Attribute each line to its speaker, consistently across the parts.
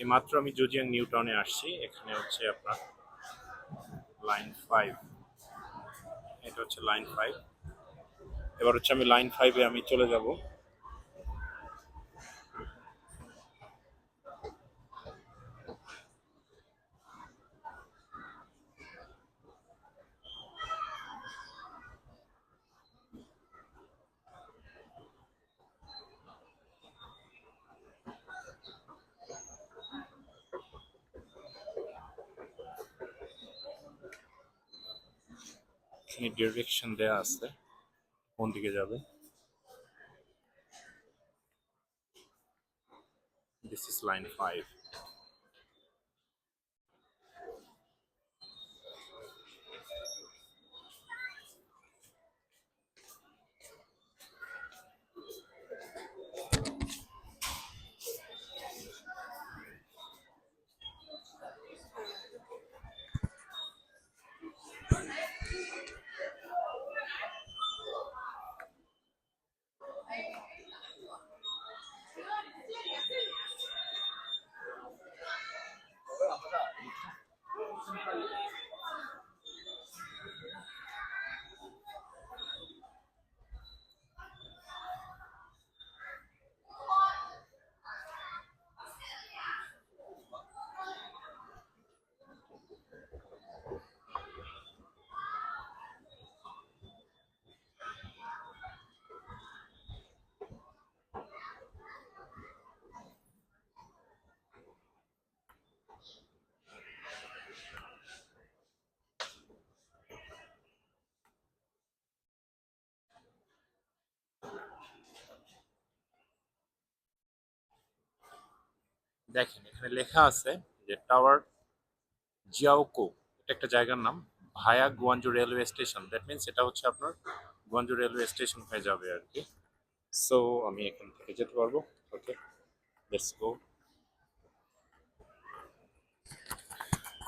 Speaker 1: এই মাত্র আমি জোজিয়াং নিউটাউনে আসছি। এখানে হচ্ছে আপনার লাইন ফাইভ এটা হচ্ছে লাইন ফাইভ এবার হচ্ছে আমি লাইন ফাইভে আমি চলে যাব। এখানে ডিরেকশন দেয়া আছে কোন দিকে যাবে? দিস ইজ লাইন ফাইভ দেখেন, এখানে লেখা আছে যে টাওয়ার জিয়াওকো, এটা একটা জায়গার নাম, via Guangzhou railway station. That means এটা হচ্ছে আপনার গুয়াঞ্জু রেলওয়ে স্টেশন হয়ে যাবে আর কি। সো আমি এখান থেকে যেতে পারব। ওকে লেটস গো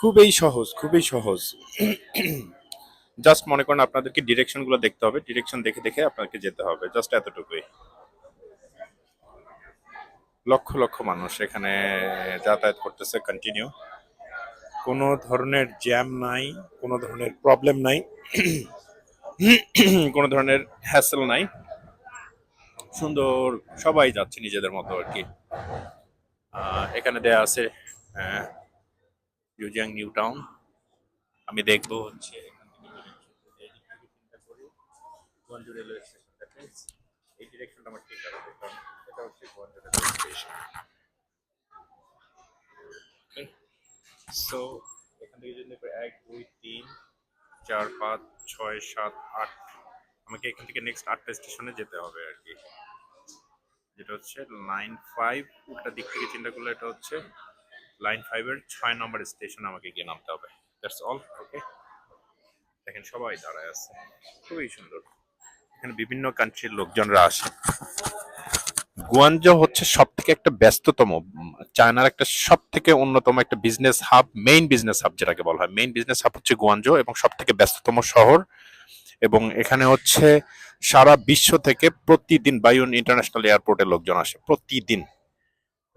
Speaker 1: খুবই সহজ খুবই সহজ। জাস্ট মনে করেন আপনাদেরকে ডিরেকশনগুলো দেখতে হবে। ডিরেকশন দেখে দেখে আপনাকে যেতে হবে জাস্ট এতটুকুই। লক্ষ লক্ষ মানুষ এখানে যাতায়াত করতেছে কন্টিনিউ কোনো ধরনের জ্যাম নাই, কোনো ধরনের প্রবলেম নাই, কোনো ধরনের হ্যাসেল নাই। সুন্দর, সবাই যাচ্ছে নিজেদের মতো আর কি। এখানে দেয়া আছে ইউজিয়াং নিউ টাউন আমি দেখব হচ্ছে এখান থেকে direction যদি এই দিক থেকে চিন্তা করি, Guangzhou railway station that means এই ডিরেকশনটা আমার ঠিক আছে কারণ এটা হচ্ছে গুয়াঞ্জু রেলওয়ে স্টেশন সো এখান থেকে যদি এক, দুই, তিন, চার, পাঁচ, ছয়, সাত, আট, আমাকে এখান থেকে নেক্সট আটটা স্টেশনে যেতে হবে আর কি। যেটা হচ্ছে লাইন ফাইভ একটা দিক থেকে চিন্তা করলে এটা হচ্ছে লাইন ফাইভের ছয় নম্বর স্টেশন আমাকে গিয়ে নামতে হবে। দ্যাটস অল ওকে দেখেন সবাই দাঁড়ায় আছে। খুবই সুন্দর। এখানে বিভিন্ন কান্ট্রির লোকজনরা আসে। গুয়ানজো হচ্ছে সব থেকে একটা ব্যস্ততম, চায়নার একটা সব থেকে অন্যতম একটা business hub main business hub যেটাকে বলা হয়। মেইন বিজনেস হাব হচ্ছে গুয়ানজো এবং সব থেকে ব্যস্ততম শহর। এবং এখানে হচ্ছে সারা বিশ্ব থেকে প্রতিদিন বায়ুন ইন্টারন্যাশনাল এয়ারপোর্টে লোকজন আসে, প্রতিদিন।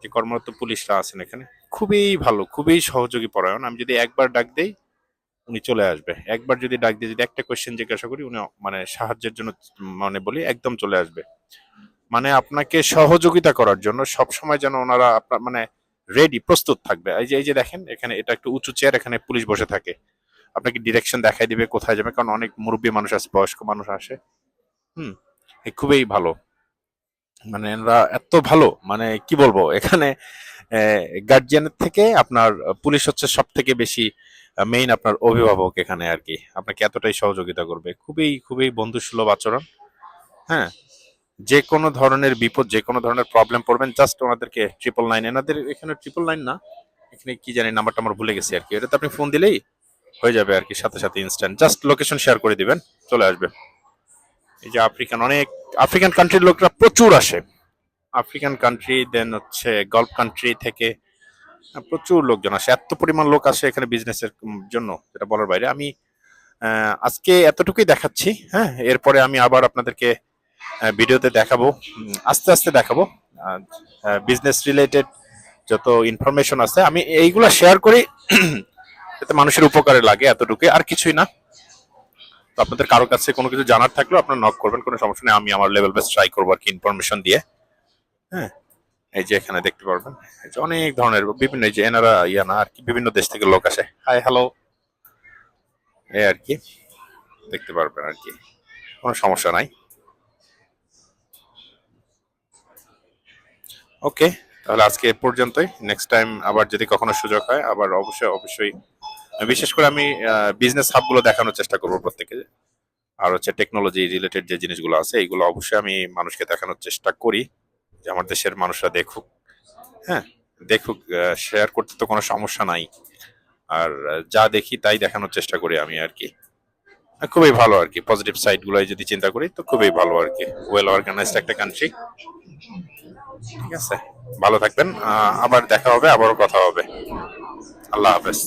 Speaker 1: যে কর্মরত পুলিশরা আছেন এখানে। খুবই ভালো, খুবই সহযোগী পরায়ণ। আমি যদি একবার ডাক দেই, উনি চলে আসবে। একবার যদি ডাক দিয়ে যদি একটা কোয়েশ্চেন জিজ্ঞাসা করি, উনি মানে সাহায্যের জন্য মানে বলি একদম চলে আসবে। মানে আপনাকে সহযোগিতা করার জন্য সব সময় যেন ওনারা আপনার মানে রেডি প্রস্তুত থাকবে। এই যে এই যে দেখেন, এখানে এটা একটু উঁচু চেয়ার এখানে পুলিশ বসে থাকে। আপনাকে ডিরেকশন দেখাই দিবে কোথায় যাবে, কারণ অনেক মুরব্বী মানুষ আছে, বয়স্ক মানুষ আসে। হুম খুবই ভালো। মানে এরা এত ভালো মানে কি বলব, এখানে গার্জিয়ানের থেকে আপনার পুলিশ হচ্ছে সব থেকে বেশি মেইন আপনার অভিভাবক এখানে আর কি। আপনাকে এতটাই সহযোগিতা করবে। খুবই খুবই বন্ধুসুলভ আচরণ। হ্যাঁ যে কোনো ধরনের বিপদ যে কোনো ধরনের প্রবলেম পড়বেন জাস্ট ওনাদেরকে ট্রিপল নাইন এনাদের এখানে ট্রিপল নাইন না, এখানে কি জানি নাম্বারটা আমার ভুলে গেছি আর কি। এটাতে আপনি ফোন দিলেই হয়ে যাবে আর কি, সাথে সাথে ইনস্ট্যান্ট জাস্ট লোকেশন শেয়ার করে দিবেন, চলে আসবে। এই যে আফ্রিকান অনেক আফ্রিকান কান্ট্রির লোকরা প্রচুর আসে। আফ্রিকান কান্ট্রি দেন হচ্ছে গল্ফ কান্ট্রি থেকে প্রচুর লোকজন আসে। এত পরিমাণ লোক আসে এখানে বিজনেসের জন্য, যেটা বলার বাইরে। আমি আজকে এতটুকুই দেখাচ্ছি হ্যাঁ? এরপরে আমি আবার আপনাদেরকে ভিডিওতে দেখাবো। আস্তে আস্তে দেখাবো। বিজনেস রিলেটেড যত ইনফরমেশন আছে, আমি এইগুলা শেয়ার করি, যাতে মানুষের উপকারে লাগে এতটুকু আর কিছুই না। তো আপনাদের কারও কাছে কোনো কিছু জানার থাকলেও আপনারা নক করবেন, কোনো সমস্যা নেই, আমি আমার লেভেল বেস্ট ট্রাই করব আর কি ইনফরমেশন দিয়ে। হ্যাঁ এই যে এখানে দেখতে পারবেন অনেক ধরনের বিভিন্ন, এই যে এনারা ইয়া না, আর কি, বিভিন্ন দেশ থেকে লোক আসে। হাই হ্যালো এই আর কি, দেখতে পারবেন আর কি, কোনো সমস্যা নাই। ওকে তাহলে আজকে এ পর্যন্তই। নেক্সট টাইম আবার যদি কখনো সুযোগ হয়, আবার অবশ্যই অবশ্যই। বিশেষ করে আমি বিজনেস হাবগুলো দেখানোর চেষ্টা করব প্রত্যেকে। আর হচ্ছে টেকনোলজি রিলেটেড যে জিনিসগুলো আছে এইগুলো অবশ্যই আমি মানুষকে দেখানোর চেষ্টা করি। যে আমার দেশের মানুষরা দেখুক। হ্যাঁ দেখুক শেয়ার করতে তো কোনো সমস্যা নাই। আর যা দেখি তাই দেখানোর চেষ্টা করি আমি আর কি। খুবই ভালো আর কি। পজিটিভ সাইডগুলো যদি চিন্তা করি, তো খুবই ভালো আর কি। ওয়েল অর্গানাইজড একটা কান্ট্রি ঠিক আছে। ভালো থাকবেন। আহ, আবার দেখা হবে আবারও কথা হবে। আল্লাহ হাফেজ।